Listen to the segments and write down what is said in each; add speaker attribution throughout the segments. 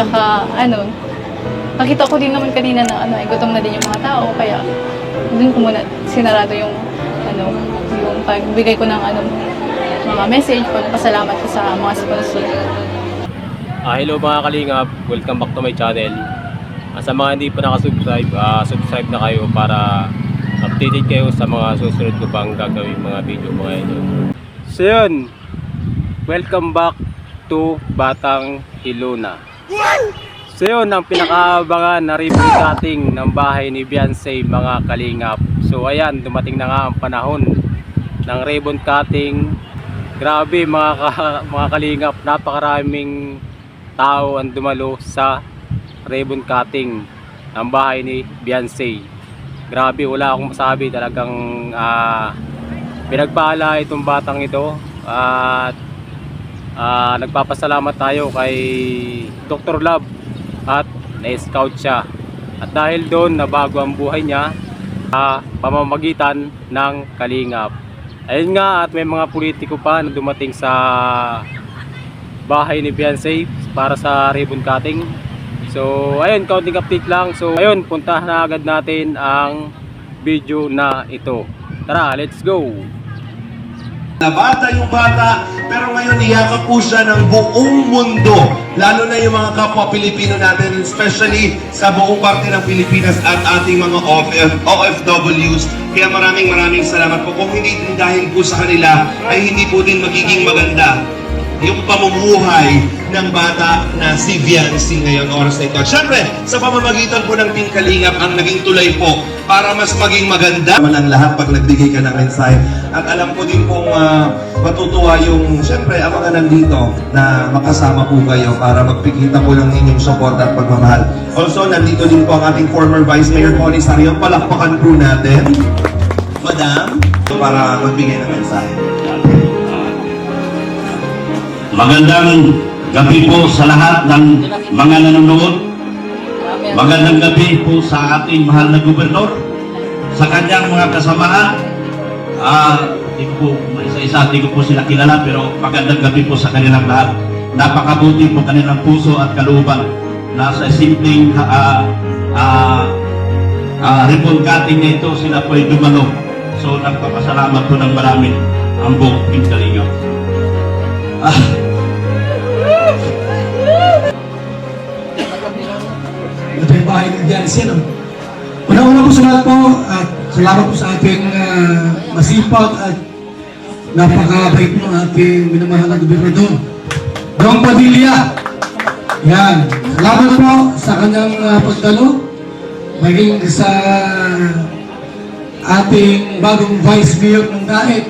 Speaker 1: Tsaka, ano, nakita ko din naman kanina na ano, ay gutom na din yung mga tao. Kaya, dun ko muna sinarado yung, ano, yung pagbigay ko ng, ano, mga message, pagpasalamat ko sa mga sponsor.
Speaker 2: Ah, hello mga kalingap, welcome back to my channel. Ah, sa mga hindi pa nakasubscribe, ah, subscribe na kayo para updated kayo sa mga susunod ko pang gagawin mga video mga idol. So yun, welcome back to Batang Hiluna. So yun, ang pinakaabangan na ribbon cutting ng bahay ni Beyonce mga kalingap. So ayan, dumating na nga ang panahon ng ribbon cutting. Grabe mga, ka- mga kalingap, napakaraming tao ang dumalo sa ribbon cutting ng bahay ni Beyonce. Grabe, wala akong masabi. Talagang ah, pinagpala itong batang ito. At ah, nagpapasalamat tayo kay Dr. Love at na-scout siya. At dahil doon, nabago ang buhay niya sa pamamagitan ng kalingap. Ayun nga, at may mga politiko pa na dumating sa bahay ni Beyonce para sa ribbon cutting. So, ayun, counting update lang. So, ayun, puntahan na agad natin ang video na ito. Tara, let's go!
Speaker 3: Na bata yung bata, pero ngayon iyakap po siya ng buong mundo. Lalo na yung mga kapwa Pilipino natin, especially sa buong parte ng Pilipinas at ating mga OF, OFWs. Kaya maraming maraming salamat po. Kung hindi din dahil po sa kanila, ay hindi po din magiging maganda yung pamumuhay ng bata na si Viancy ngayon oras na ito. At syempre, sa pamamagitan po ng Team Kalingap ang naging tulay po para mas maging maganda naman ang lahat pag nagbigay ka ng mensahe. At alam ko din pong ah, matutuwa yung, syempre, ang mga nandito na makasama po kayo para magpikita po ng inyong support at pagmamahal. Also, nandito din po ang ating former Vice Mayor Connie Sario. Palakpakan po natin. Madam, para magbigay ng mensahe.
Speaker 4: Magandang gabi po sa lahat ng mga nanonood. Magandang gabi po sa ating mahal na gobernador, sa kanyang mga kasamahan. Ah, di ko po, isa-isa, di ko po sila kilala, pero magandang gabi po sa kanilang lahat. Napakabuti po kanilang puso at kalooban na sa simpleng ah, ah, ah, ribbon cutting na ito, sila po ay dumalo. So, nagpapasalamat po ng marami ang buong Team Kalingap. Ah,
Speaker 5: bahay ng Jansen. No? Una-una po sa lahat po at salamat po sa ating uh, masipag at napakabait ng ating minamahal na gobernador. Dong Padilla. Yan. Salamat po sa kanyang uh, pagdalo. Maging sa ating bagong Vice Mayor ng Daet.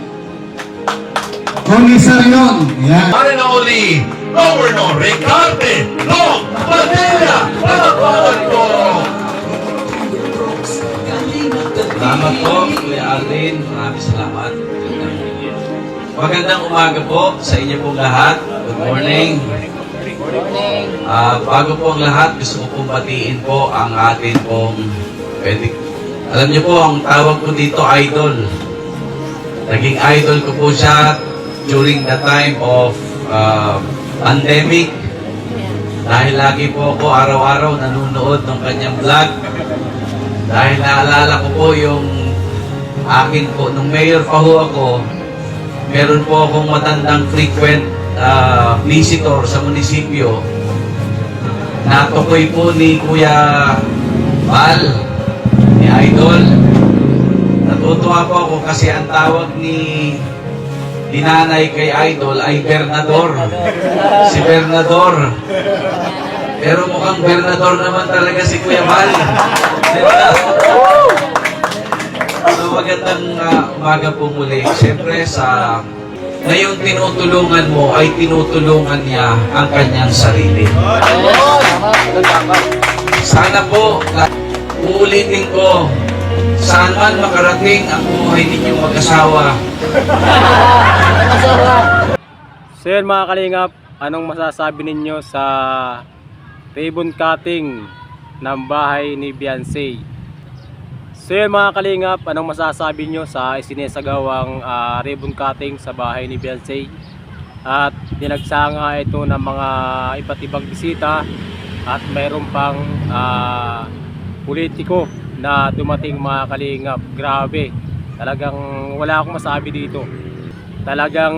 Speaker 5: Connie Sarion. Yan.
Speaker 3: One and only Governor Ricarte Long Padilla! Palakpakan ko!
Speaker 6: Salamat po, Kuya Alvin. Maraming salamat. Magandang umaga po sa inyo pong lahat. Good morning. Ah, bago po ang lahat, gusto ko pong batiin po ang atin pong pwede. Alam niyo po, ang tawag ko dito, idol. Naging idol ko po siya during the time of ah, pandemic. Dahil lagi po ako araw-araw nanonood ng kanyang vlog. Dahil naalala ko po yung akin po, nung mayor pa ho ako, meron po akong matandang frequent ah, visitor sa munisipyo. Natukoy po ni Kuya Val, ni Idol. Natutuwa po ako kasi ang tawag ni ni nanay kay Idol ay Bernador. Si Bernador. Pero mukhang Bernador naman talaga si Kuya Val. So magandang uh, umaga po muli. Siyempre sa ngayon tinutulungan mo ay tinutulungan niya ang kanyang sarili. Sana po, uulitin ko, saan man makarating ang buhay ninyong mag-asawa,
Speaker 2: So yun mga kalingap, anong masasabi ninyo sa ribbon cutting ng bahay ni Beyonce? So yun mga kalingap, anong masasabi nyo sa isinesagawang ah, ribbon cutting sa bahay ni Beyonce? At dinagsanga ito ng mga iba't ibang bisita at mayroon pang ah, politiko na dumating mga kalingap. Grabe. Talagang wala akong masabi dito. Talagang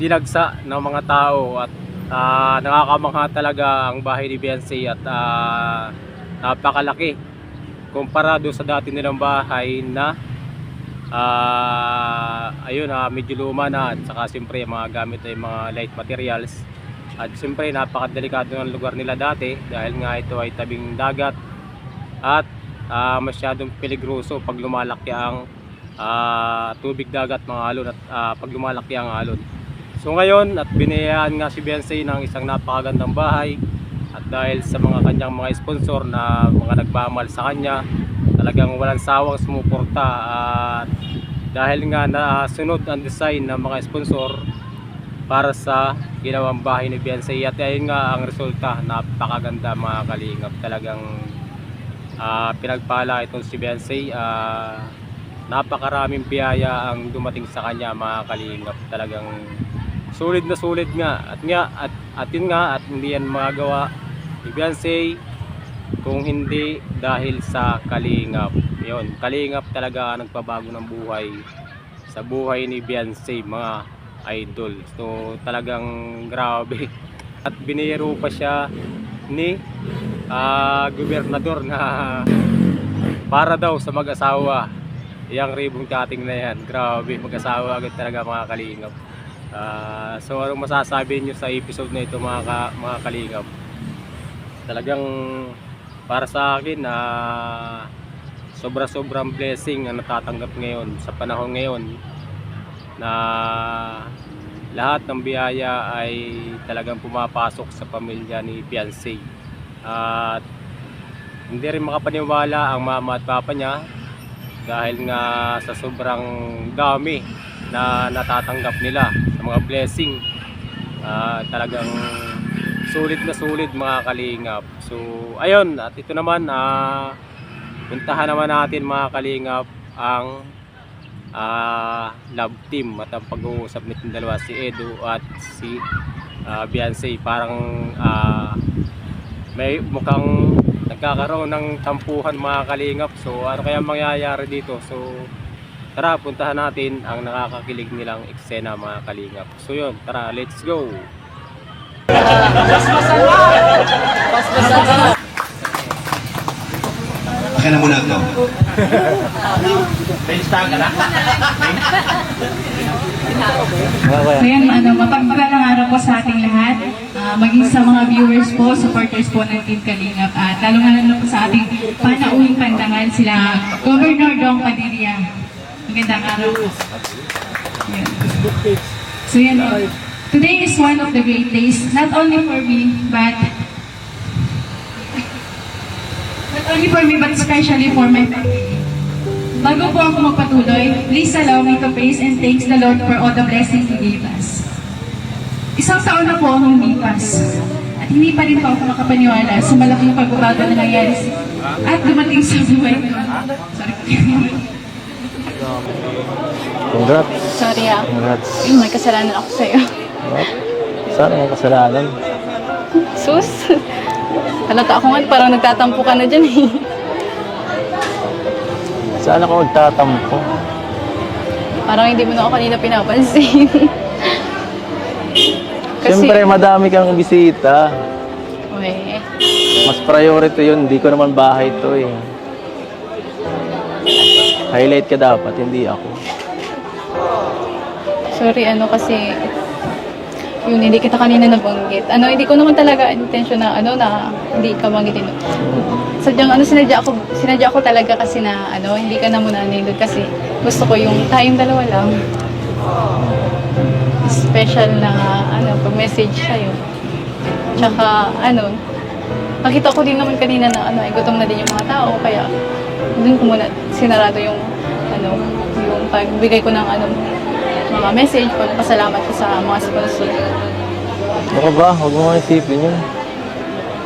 Speaker 2: dinagsa ng mga tao at ah, nakakamangha talaga ang bahay ni Beyonce at ah, napakalaki kumpara doon sa dati nilang bahay na ah ayun ah, medyo luma na at saka siyempre mga gamit ay mga light materials at siyempre napakadelikado ng lugar nila dati dahil nga ito ay tabing dagat at ah, masyadong peligroso pag lumalaki ang ah, tubig dagat mga alon at ah, pag lumalaki ang alon. So ngayon at binayaan nga si Beyonce ng isang napakagandang bahay at dahil sa mga kanyang mga sponsor na mga nagmamahal sa kanya talagang walang sawang sumuporta at dahil nga nasunod ang design ng mga sponsor para sa ginawang bahay ni Beyonce at ayun nga ang resulta napakaganda mga kalingap. Talagang ah, pinagpala itong si Beyonce. Ah, napakaraming biyaya ang dumating sa kanya mga kalingap. Talagang sulit na sulit nga. At nga at, at nga at hindi yan magagawa ni Beyonce kung hindi dahil sa kalingap. Yun kalingap talaga nagpabago ng buhay sa buhay ni Beyonce mga idol. So talagang grabe. At biniro pa siya ni ah, gobernador na para daw sa mag-asawa. Yung ribbon cutting na yan. Grabe mag-asawa agad talaga mga kalingap. Ah, so anong masasabi niyo sa episode na ito mga, ka, mga kalingap? Talagang para sa akin na sobra-sobrang blessing ang natatanggap ngayon sa panahon ngayon na lahat ng biyaya ay talagang pumapasok sa pamilya ni Fiancé at hindi rin makapaniwala ang mama at papa niya dahil nga sa sobrang dami na natatanggap nila sa mga blessing. Ah, talagang sulit na sulit mga kalingap. So ayun at ito naman ah puntahan naman natin mga kalingap ang ah, love team at ang pag-uusap nitong dalawa si Edu at si ah, Beyonce. Parang ah, may mukhang nagkakaroon ng tampuhan mga kalingap. So ano kaya mangyayari dito? So tara puntahan natin ang nakakakilig nilang eksena mga kalingap. So yun tara let's go.
Speaker 3: Akin na muna ito.
Speaker 7: So yan, ano, mapagpalang araw po sa ating lahat, Ah, maging sa mga viewers po, supporters po ng Team Kalingap, at lalo nga lalo po sa ating panauhing pandangan sila Governor Dong Padilla. Magandang araw po. So yan, oh. today is one of the great days, not only for me, but not only for me, but especially for my family. Bago po ako magpatuloy, please allow me to praise and thanks the Lord for all the blessings He gave us. Isang taon na po ang lumipas at hindi pa rin po ako makapaniwala sa malaking pagbabago na nangyari sa at dumating sa buhay ko. Sorry.
Speaker 8: Congrats.
Speaker 1: Sorry ah.
Speaker 8: Congrats.
Speaker 1: Yung may kasalanan ako sa'yo.
Speaker 8: What? Saan ang kasalanan?
Speaker 1: Sus. Halata ako nga parang nagtatampo ka na dyan eh.
Speaker 8: Saan ako magtatampo?
Speaker 1: Parang hindi mo na ako kanina pinapansin. Kasi,
Speaker 8: Siyempre, madami kang bisita.
Speaker 1: Uy,
Speaker 8: Mas priority yun. Hindi ko naman bahay to eh. Highlight ka dapat, hindi ako.
Speaker 1: sorry ano kasi yun, hindi kita kanina nabanggit. Ano, hindi ko naman talaga intention na, ano, na hindi ka banggitin. Sadyang, ano, sinadya ako, sinadya ako talaga kasi na, ano, hindi ka na muna nilod kasi gusto ko yung tayong dalawa lang. Special na, ano, pag-message sa'yo. Tsaka, ano, nakita ko din naman kanina na, ano, ay gutom na din yung mga tao, kaya, doon ko muna sinarado yung, ano, yung pagbigay ko ng, ano, mga message, pagpasalamat ko sa mga sponsor.
Speaker 8: Ano ka ba? Huwag mo nga isipin yun.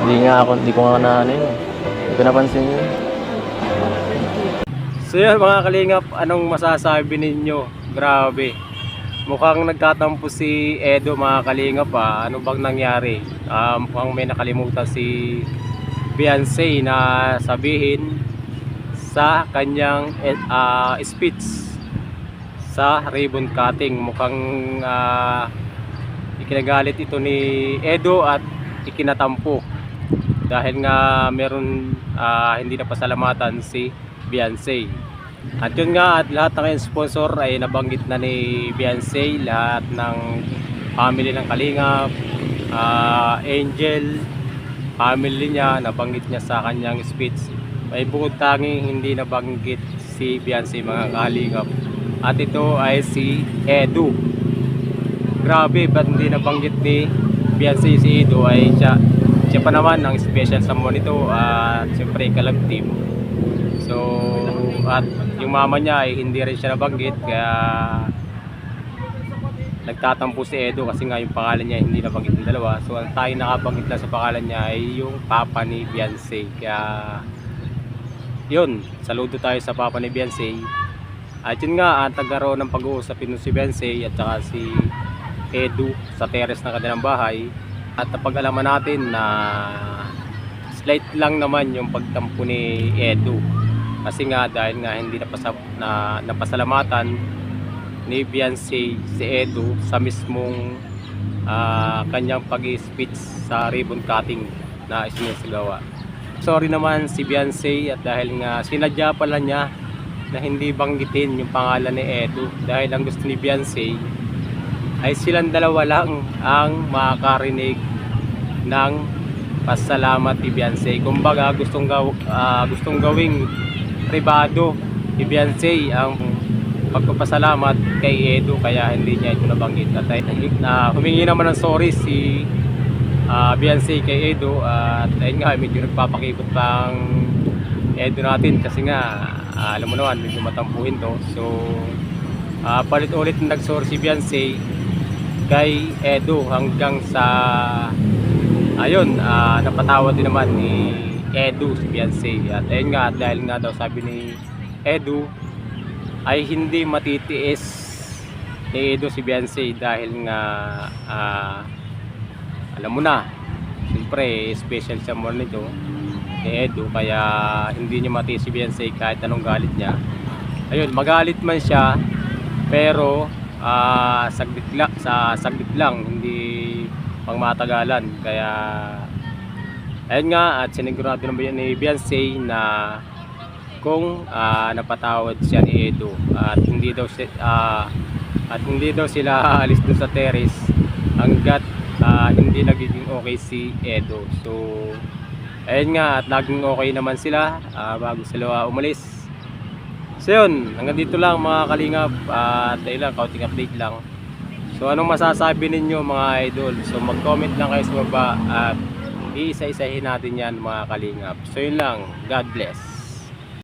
Speaker 8: Hindi nga ako, hindi ko nga na ano yun. Hindi ko napansin yun.
Speaker 2: So yun mga kalingap, anong masasabi ninyo? Grabe. Mukhang nagtatampo si Edo mga kalingap pa. Ano bang nangyari? Ah, mukhang may nakalimutan si Beyonce na sabihin sa kanyang ah, speech sa ribbon cutting. Mukhang ah, ikinagalit ito ni Edo at ikinatampo dahil nga meron ah, hindi na pasalamatan si Beyonce. At yun nga at lahat ng sponsor ay nabanggit na ni Beyonce, lahat ng family ng Kalingap, ah, Angel, family niya, nabanggit niya sa kanyang speech. May bukod tanging hindi nabanggit si Beyonce mga Kalingap. At ito ay si Edu. Grabe, ba't hindi nabanggit ni Beyonce si Edu ay siya, siya pa naman ang special someone nito at siyempre kalab team. So, at yung mama niya ay hindi rin siya nabanggit kaya nagtatampo si Edo kasi nga yung pangalan niya hindi nabanggit ng dalawa. So, ang tayo nakabanggit lang sa pangalan niya ay yung papa ni Beyonce. Kaya, yun, saludo tayo sa papa ni Beyonce. At yun nga, ang tagaroon ng pag-uusap yun si Beyonce at saka si Edu sa terrace ng kanilang bahay. At napag-alaman natin na slight lang naman yung pagtampo ni Edu. Kasi nga dahil nga hindi napasa, na, napasalamatan ni Beyonce si Edu sa mismong ah, kanyang pag-speech sa ribbon cutting na isinisigawa. Sorry naman si Beyonce at dahil nga sinadya pala niya na hindi banggitin yung pangalan ni Edu dahil ang gusto ni Beyonce ay silang dalawa lang ang makakarinig ng pasalamat ni Beyonce. Kumbaga gustong gaw ah, gustong gawing pribado ni Beyonce ang pagpapasalamat kay Edu kaya hindi niya ito nabanggit. At na humingi naman ng sorry si ah, Beyonce kay Edu at ayun nga medyo nagpapakipot pang Edu natin kasi nga ah, alam mo naman medyo matampuhin to. So ah, palit ulit na nagsorry si Beyonce kay Edu hanggang sa ayun ah, napatawad din naman ni Edu si Beyonce. At ayun nga dahil nga daw sabi ni Edu ay hindi matitiis ni Edo si Beyonce dahil nga ah, alam mo na siyempre special siya mo nito ni Edo kaya hindi niya matiis si Beyonce kahit anong galit niya. Ayun magalit man siya pero ah, saglit lang sa saglit lang hindi pang matagalan kaya ayun nga at sinigurado naman ni Beyonce na kung ah, napatawad siya ni Edo at hindi daw si, ah, at hindi daw sila aalis doon sa terrace hanggat ah, hindi nagiging okay si Edo. So ayun nga at naging okay naman sila ah, bago sila umalis. So yun, hanggang dito lang mga kalingap at uh, lang, kauting update lang. So anong masasabi ninyo mga idol? So mag-comment lang kayo sa baba at iisa-isahin natin yan mga kalingap. So yun lang, God bless.